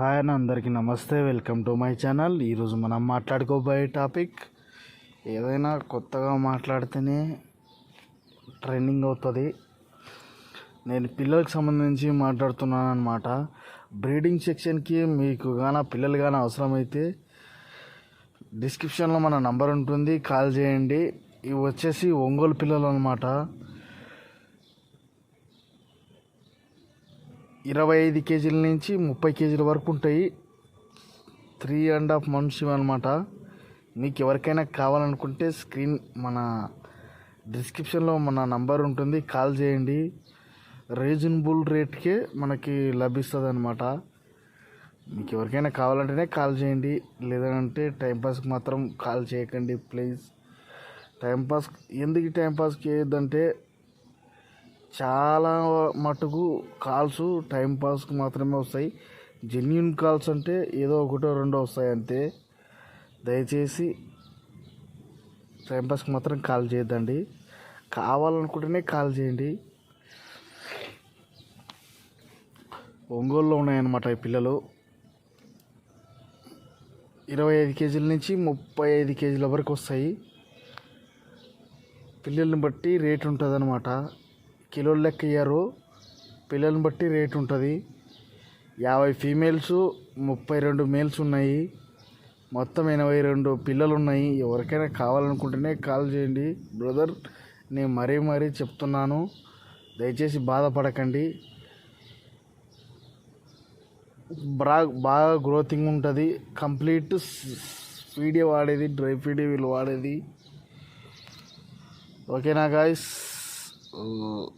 Hi అన్న అందరికీ నమస్తే. వెల్కమ్ టు మై ఛానల్ ఈరోజు మనం మాట్లాడుకోబోయే టాపిక్ ఏదైనా కొత్తగా మాట్లాడితేనే ట్రెండింగ్ అవుతుంది. నేను పిల్లలకు సంబంధించి మాట్లాడుతున్నాను అనమాట బ్రీడింగ్ సెక్షన్కి మీకు గాన పిల్లలు కానీ అవసరమైతే డిస్క్రిప్షన్లో మన నంబర్ ఉంటుంది. కాల్ చేయండి. ఇవి వచ్చేసి ఒంగోలు పిల్లలు అనమాట ఇరవై ఐదు కేజీల నుంచి ముప్పై కేజీల వరకు ఉంటాయి. త్రీ అండ్ హాఫ్ మంత్స్ అనమాట మీకు ఎవరికైనా కావాలనుకుంటే స్క్రీన్ మన డిస్క్రిప్షన్లో మన నంబర్ ఉంటుంది. కాల్ చేయండి. రీజనబుల్ రేట్కే మనకి లభిస్తుంది అనమాట మీకు ఎవరికైనా కావాలంటేనే కాల్ చేయండి. లేదంటే టైంపాస్కి మాత్రం కాల్ చేయకండి ప్లీజ్ టైంపాస్ ఎందుకు టైంపాస్ టైంపాస్కి చేయొద్దంటే చాలా మటుకు కాల్స్ టైంపాస్కి మాత్రమే వస్తాయి. జెన్యున్ కాల్స్ అంటే ఏదో ఒకటో రెండో వస్తాయి అంతే. దయచేసి టైంపాస్కి మాత్రం కాల్ చేయొద్దండి. కావాలనుకుంటేనే కాల్ చేయండి. ఒంగోలులో ఉన్నాయన్నమాట ఈ పిల్లలు. ఇరవై ఐదు కేజీల నుంచి ముప్పై ఐదు కేజీల వరకు వస్తాయి. పిల్లల్ని బట్టి రేట్ ఉంటుంది అనమాట కిలోల లెక్క ఇయ్యరు. పిల్లల్ని బట్టి రేట్ ఉంటుంది. యాభై ఫీమేల్స్ ముప్పై రెండు మేల్స్ ఉన్నాయి. మొత్తం ఎనభై రెండు పిల్లలు ఉన్నాయి. ఎవరికైనా కావాలనుకుంటేనే కాల్ చేయండి. బ్రదర్ నేను మరీ మరీ చెప్తున్నాను. దయచేసి బాధపడకండి. బ్రా బాగా గ్రోతింగ్ ఉంటుంది. కంప్లీట్ ఫీడే వాడేది డ్రై ఫీడే వీళ్ళు వాడేది. ఓకేనా గాయస్? 呃。